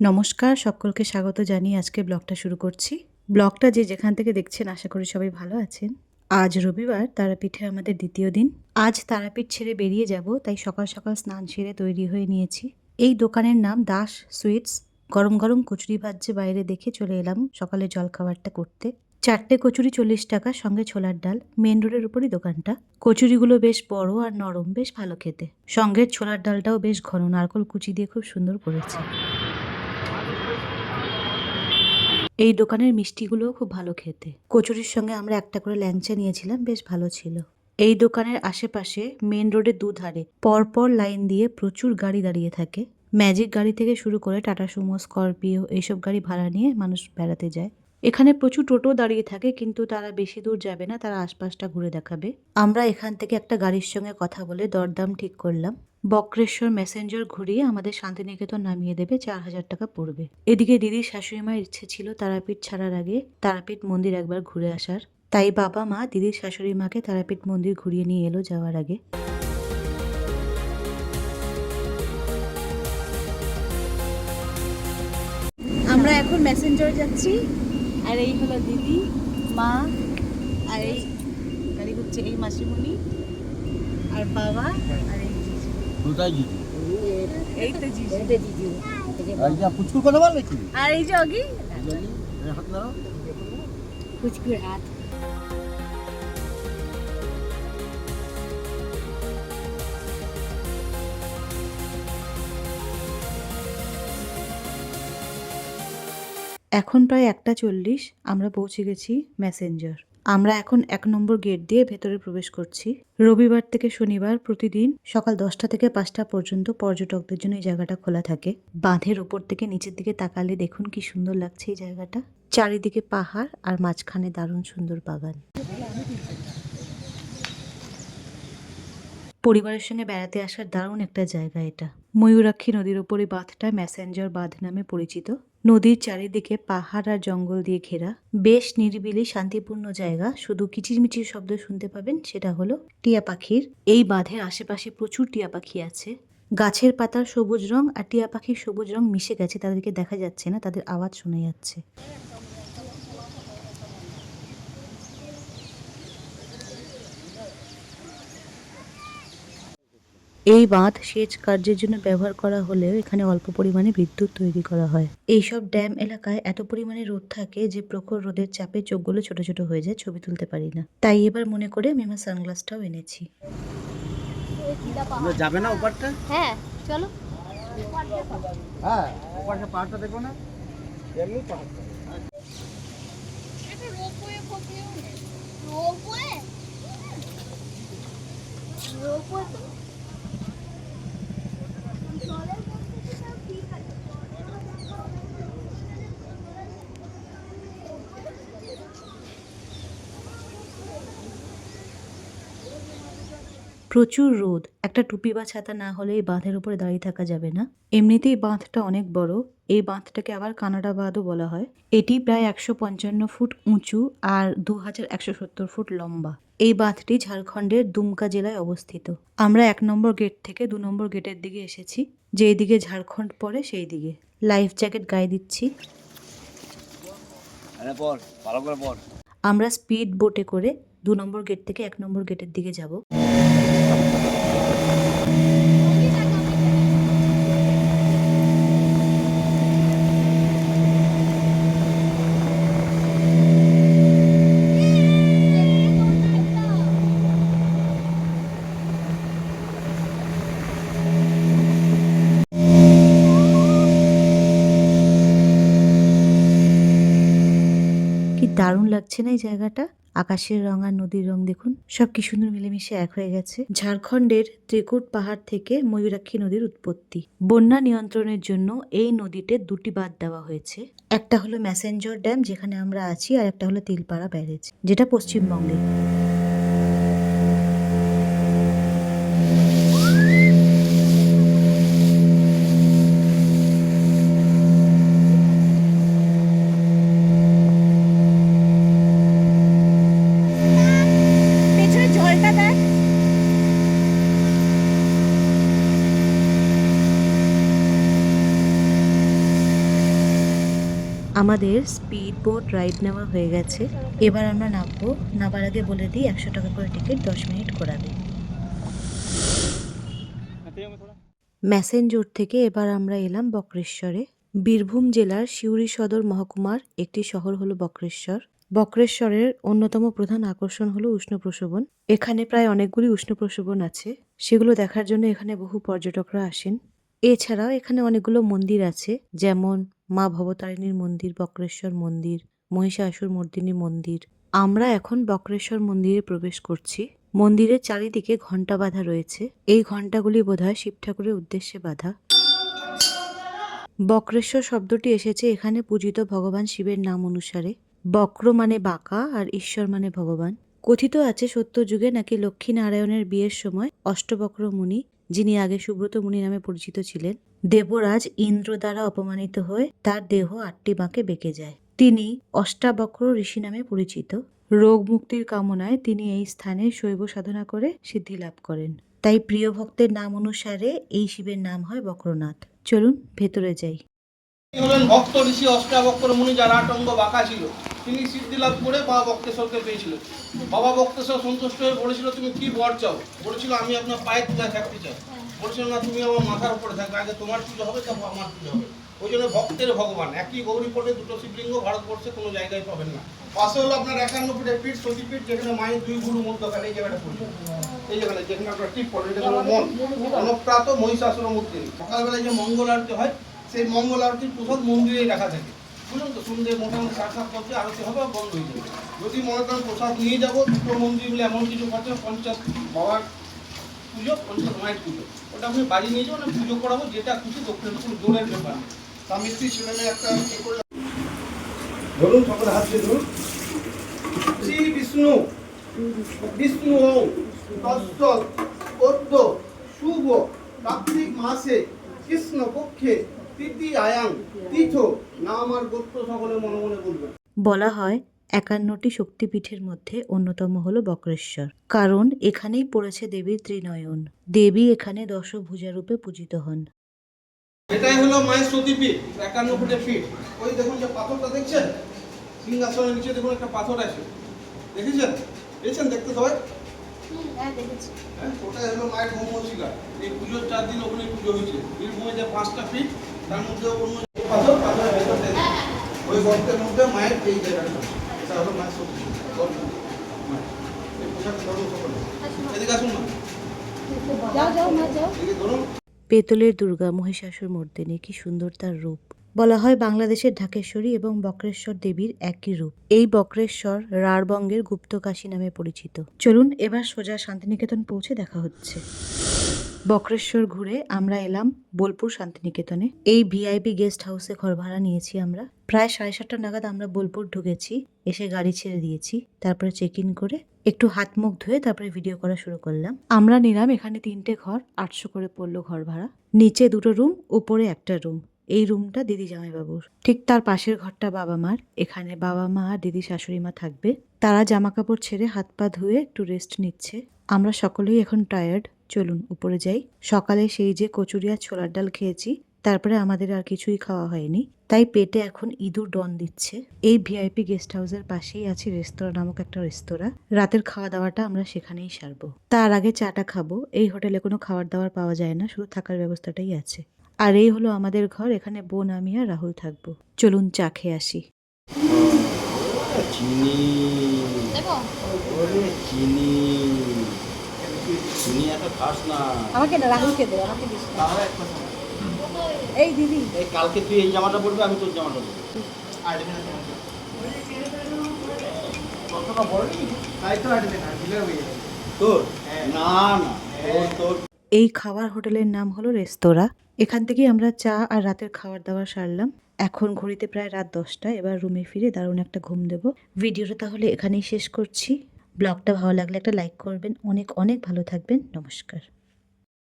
নমস্কার, সকলকে স্বাগত জানিয়ে আজকে ব্লগটা শুরু করছি। ব্লগটা যে যেখান থেকে দেখছেন, আশা করি সবাই ভালো আছেন। আজ রবিবার, তারাপীঠে আমাদের দ্বিতীয় দিন। আজ তারাপীঠ ছেড়ে বেরিয়ে যাব, তাই সকাল সকাল স্নান সেরে তৈরি হয়ে নিয়েছি। এই দোকানের নাম দাস সুইটস। গরম গরম কচুরি ভাজ্যে বাইরে দেখে চলে এলাম সকালে জল খাবারটা করতে। চারটে কচুরি চল্লিশ টাকা, সঙ্গে ছোলার ডাল মেন রোডের উপরই দোকানটা। কচুরিগুলো বেশ বড় আর নরম, বেশ ভালো খেতে। সঙ্গে ছোলার ডালটাও বেশ ঘন, নারকল কুচি দিয়ে খুব সুন্দর করেছে। এই দোকানের মিষ্টিগুলোও খুব ভালো খেতে। কচুরির সঙ্গে আমরা একটা করে ল্যাংচা নিয়েছিলাম, বেশ ভালো ছিল। এই দোকানের আশেপাশে মেন রোডের দুধারে পরপর লাইন দিয়ে প্রচুর গাড়ি দাঁড়িয়ে থাকে। ম্যাজিক গাড়ি থেকে শুরু করে টাটা সুমো, স্করপিও, এইসব গাড়ি ভাড়া নিয়ে মানুষ বেড়াতে যায়। এখানে প্রচুর টোটো দাঁড়িয়ে থাকে, কিন্তু তারা বেশি দূর যাবে না, তারা আশপাশটা ঘুরে দেখাবে। আমরা এখান থেকে একটা গাড়ির সঙ্গে কথা বলে দরদাম ঠিক করলাম। বক্রেশ্বর মেসেঞ্জার ঘুরিয়ে আমাদের শান্তিনিকেতন নামিয়ে দেবে, চার হাজার টাকা পড়বে। এদিকে দিদির শাশুড়ি মায়ের ইচ্ছে ছিল তারাপীঠ ছাড়ার আগে তারাপীঠ মন্দির একবার ঘুরে আসার। তাই বাবা মা দিদির শাশুড়ি মাকে তারাপীঠ মন্দির ঘুরিয়ে নিয়ে এলো যাওয়ার আগে। আমরা এখন মেসেঞ্জার যাচ্ছি। আর এই হলো দিদি মা আর এই গাড়ি হচ্ছে এই মাসিমণি আর বাবা আর এই। কোথায় গিয়ে এই তো কথা বল নাকি আর এই যে অগি? পুচকুর হাত। এখন প্রায় একটা চল্লিশ, আমরা পৌঁছে গেছি ম্যাসেঞ্জার আমরা এখন এক নম্বর গেট দিয়ে ভেতরে প্রবেশ করছি। রবিবার থেকে শনিবার প্রতিদিন সকাল দশটা থেকে পাঁচটা পর্যন্ত পর্যটকদের জন্য এই জায়গাটা খোলা থাকে। বাঁধের ওপর থেকে নিচের দিকে তাকালে দেখুন কি সুন্দর লাগছে এই জায়গাটা। চারিদিকে পাহাড় আর মাঝখানে দারুণ সুন্দর বাগান। পরিবারের সঙ্গে বেড়াতে আসার দারুণ একটা জায়গা এটা। ময়ূরাক্ষী নদীর ওপরে বাঁধটা ম্যাসেঞ্জার বাঁধ নামে পরিচিত। নদীর চারিদিকে পাহাড় আর জঙ্গল দিয়ে ঘেরা। বেশ নিরিবিলি, শান্তিপূর্ণ জায়গা। শুধু কিচিরমিচির শব্দ শুনতে পাবেন, সেটা হলো টিয়া পাখির। এই বাঁধের আশেপাশে প্রচুর টিয়া পাখি আছে। গাছের পাতার সবুজ রং আর টিয়া পাখির সবুজ রং মিশে গেছে, তাদেরকে দেখা যাচ্ছে না, তাদের আওয়াজ শোনা যাচ্ছে। এই বাঁধ সেচ কার্যের জন্য ব্যবহার করা হলেও এখানে অল্প পরিমাণে বিদ্যুৎ তৈরি করা হয়। এইসব ড্যাম এলাকায় এত পরিমাণে রোদ থাকে যে প্রখর রোদের চাপে চোখগুলো ছোট ছোট হয়ে যায় ছবি তুলতে পারি না। তাই এবার মনে করে আমি আমার সানগ্লাসটাও এনেছি। যাবে না ওপারটা? হ্যাঁ চলো। হ্যাঁ ওপারটা পাহাড়টা দেখো না। এমনি পাহাড়। রোপওয়ে? রোপওয়ে তো জলের মধ্যে তো সব ঠিক আছে প্রচুর রোদ। একটা টুপি বা ছাতা না হলে এই বাঁধের উপরে দাঁড়িয়ে থাকা যাবে না। এমনিতেই বাঁধটা অনেক বড়। এই বাঁধটাকে আবার কানাডা বাঁধও বলা হয়। এটি প্রায় একশো পঞ্চান্ন ফুট উঁচু আর দু হাজার একশো সত্তর ফুট লম্বা। এই বাঁধটি ঝাড়খণ্ডের দুমকা জেলায় অবস্থিত। আমরা এক নম্বর গেট থেকে দু নম্বর গেটের দিকে এসেছি। যেই দিকে ঝাড়খণ্ড পড়ে সেই দিকে লাইফ জ্যাকেট গায়ে দিচ্ছি। আমরা স্পিড বোটে করে দু নম্বর গেট থেকে এক নম্বর গেটের দিকে যাব কি দারুণ লাগছে না এই জায়গাটা? আকাশের রং আর নদীর রং দেখুন, সব কি সুন্দর মিলেমিশে এক হয়ে গেছে। ঝাড়খণ্ডের ত্রিকুট পাহাড় থেকে ময়ূরাক্ষী নদীর উৎপত্তি। বন্যা নিয়ন্ত্রণের জন্য এই নদীতে দুটি বাঁধ দেওয়া হয়েছে। একটা হলো ম্যাসেঞ্জর ড্যাম, যেখানে আমরা আছি, আর একটা হলো তিলপাড়া ব্যারেজ, যেটা পশ্চিমবঙ্গে। আমাদের স্পিড বোট রাইড নেওয়া হয়ে গেছে। এবার আমরা নামবো। নামার আগে বলে দিই, একশো টাকা করে টিকিট দশ মিনিট করাবে ম্যাসেঞ্জোর থেকে এবার আমরা এলাম বক্রেশ্বরে। বীরভূম জেলার সিউড়ি সদর মহকুমার একটি শহর হলো বক্রেশ্বর। বক্রেশ্বরের অন্যতম প্রধান আকর্ষণ হলো উষ্ণপ্রসবন এখানে প্রায় অনেকগুলি উষ্ণপ্রসবন আছে। সেগুলো দেখার জন্য এখানে বহু পর্যটকরা আসেন। এছাড়াও এখানে অনেকগুলো মন্দির আছে, যেমন মা ভবতারিণীর মন্দির, বক্রেশ্বর মন্দির, মহিষাসুর মর্দিনী মন্দির। আমরা এখন বক্রেশ্বর মন্দিরে প্রবেশ করছি। মন্দিরের চারিদিকে ঘণ্টা বাঁধা রয়েছে। এই ঘণ্টাগুলি বোধহয় শিব ঠাকুরের উদ্দেশ্যে বাঁধা। বক্রেশ্বর শব্দটি এসেছে এখানে পূজিত ভগবান শিবের নাম অনুসারে। বক্র মানে বাঁকা আর ঈশ্বর মানে ভগবান। কথিত আছে সত্য যুগে নাকি লক্ষ্মী নারায়ণের বিয়ের সময় অষ্টবক্র মুনি যিনি আগে সুব্রত মুনি নামে পরিচিত ছিলেন, দেবরাজ ইন্দ্র দ্বারা অপমানিত হয়ে তার দেহ আটটি বাঁকে বেঁকে যায়। তিনি অষ্টাবক্র ঋষি নামে পরিচিত। রোগ মুক্তির কামনায় তিনি এই স্থানে শৈব সাধনা করে সিদ্ধি লাভ করেন। তাই প্রিয় ভক্তের নাম অনুসারে এই শিবের নাম হয় বক্রনাথ। চলুন ভেতরে যাই। হলেন ভক্ত ঋষি অষ্টাবক্র মুনি যার আটঙ্গ বাঁকা ছিল। তিনি সিদ্ধি লাভ করে বাবা বক্তেশ্বরকে পেয়েছিলেন। বাবা বক্তেশ্বর সন্তুষ্ট হয়ে বলেছিল, তুমি কি বর চাও? বলেছিল, আমি আপনার পায়ের তলায় থাকতে চাই। বলেছিল, না, তুমি আমার মাথার উপরে থাকবে। আগে তোমার পুজো হবে, তারপর আমার পুজো হবে। ওই জন্য ভক্তের ভগবান। একই গৌরী পটে দুটো শিবলিঙ্গ ভারতবর্ষে কোনো জায়গায় পাবেন না। পাশে হলো আপনার একান্ন ফিটের পিঠ, সতীপীঠ, যেখানে মায়ের দুই গুরু মধ্যখানে এই জায়গাটা পড়বে এই জায়গাটা, যেখানে আপনার টিপ পড়ে মন। অনপ্রাত মহিষাসুর মূর্তি সকালবেলায় যে মঙ্গল আরতি হয় সেই মঙ্গল আরতির প্রসাদ মন্দিরেই রাখা থাকে। বুঝলেন তো? সন্ধ্যে মোটামুটি সাত সাত আরতি হবে বন্ধ হয়ে যাবে। যদি মনে করেন প্রসাদ নিয়ে যাব, দুটো মন্দির মিলে এমন কিছু করছে পঞ্চাশ বাবার পুজো, পঞ্চাশ মায়ের পুজো। ওটা আপনি বাড়ি নিয়ে আমি পুজো করাবো, যেটা খুশি দক্ষিণ জোরের ব্যাপার। স্বামী স্ত্রী ছেলে একটা এ করে ধরুন সকলে হাত দিয়ে ধরুন। শ্রী বিষ্ণু বিষ্ণু তৎসৎ অদ্য শুভ, কার্তিক মাসে কৃষ্ণ পক্ষে তৃতীয়ায়াং তীর্থ না আমার গোত্র সকলে মনে মনে বলবেন। বলা হয় একান্নটি শক্তিপীঠের মধ্যে অন্যতম হলো বক্রেশ্বর। কারণ এখানেই পড়েছে দেবীর ত্রিনয়ন। দেবী এখানে দশভুজা রূপে পূজিত হন। এটাই হলো মায়ের সতীপীঠ একান্ন ফুটের ফিট ওই দেখুন যে পাথরটা দেখছেন? সিংহাসনের নিচে দেখুন একটা পাথর আছে। দেখেছেন? দেখছেন দেখতে সবাই? হ্যাঁ দেখেছি। হ্যাঁ, ওটাই হলো মায়ের ব্রহ্মশিলা এই পুজোর চার দিন ওখানে পুজো হয়েছে। বীরভূমে যে পাঁচটা ফিট তার মধ্যে অন্য পাথর পাথরের ভেতর থেকে ওই গর্তের মধ্যে মায়ের এই জায়গাটা এটা হলো মায়ের সতীপীঠ গর্ত। মায়ের। এই পোশাক এদিকে আসুন না। যাও যাও মা যাও। ধরুন পেতলের দুর্গা মহিষাসুর মর্দিনী কি সুন্দর তার রূপ। বলা হয় বাংলাদেশের ঢাকেশ্বরী এবং বক্রেশ্বর দেবীর একই রূপ। এই বক্রেশ্বর রাঢ়বঙ্গের গুপ্তকাশী নামে পরিচিত। চলুন এবার সোজা শান্তিনিকেতন পৌঁছে দেখা হচ্ছে। বক্রেশ্বর ঘুরে আমরা এলাম বোলপুর শান্তিনিকেতনে। এই ভিআইপি গেস্ট হাউসে ঘর ভাড়া নিয়েছি আমরা। প্রায় সাড়ে সাতটা নাগাদ আমরা বোলপুর ঢুকেছি, এসে গাড়ি ছেড়ে দিয়েছি, তারপরে চেক ইন করে একটু হাত মুখ ধুয়ে তারপরে ভিডিও করা শুরু করলাম। আমরা নিলাম এখানে তিনটে ঘর, আটশো করে পড়ল ঘর ভাড়া। নিচে দুটো রুম উপরে একটা রুম এই রুমটা দিদি জামাইবাবুর। ঠিক তার পাশের ঘরটা বাবা মার। এখানে বাবা মা আর দিদি শাশুড়ি মা থাকবে। তারা জামা কাপড় ছেড়ে হাত পা ধুয়ে একটু রেস্ট নিচ্ছে। আমরা সকলেই এখন টায়ার্ড চলুন উপরে যাই। সকালে সেই যে কচুরি আর ছোলার ডাল খেয়েছি তারপরে আমাদের আর কিছুই খাওয়া হয়নি। তাই পেটে এখন ইঁদুর ডন দিচ্ছে। এই ভিআইপি গেস্ট হাউসের পাশেই আছে রেস্তোরাঁ নামক একটা রেস্তোরাঁ। রাতের খাওয়া দাওয়াটা আমরা সেখানেই সারবো। তার আগে চাটা খাব। এই হোটেলে কোনো খাবার দাবার পাওয়া যায় না শুধু থাকার ব্যবস্থাটাই আছে। আর এই হলো আমাদের ঘর এখানে বোন আমি আর রাহুল থাকব। চলুন চা খেয়ে আসি। চিনি। চিনি। আমাকে না রাহুলকে দে আমাকে দিস এই দিদি। এই কালকে তুই এই জামাটা পরবি আমি তোর জামাটা পরবো। কতটা বড় নেই তাই তো আটবে না ঢিলে হয়ে যাবে তোর? না না তোর তোর। এই খাবার হোটেলের নাম হলো রেস্তোরাঁ। এখান থেকেই আমরা চা আর রাতের খাবার দাবার সারলাম। এখন ঘড়িতে প্রায় রাত দশটা এবার রুমে ফিরে দারুণ একটা ঘুম দেব। ভিডিওটা তাহলে এখানেই শেষ করছি। ব্লগটা ভালো লাগলে একটা লাইক করবেন। অনেক অনেক ভালো থাকবেন। নমস্কার।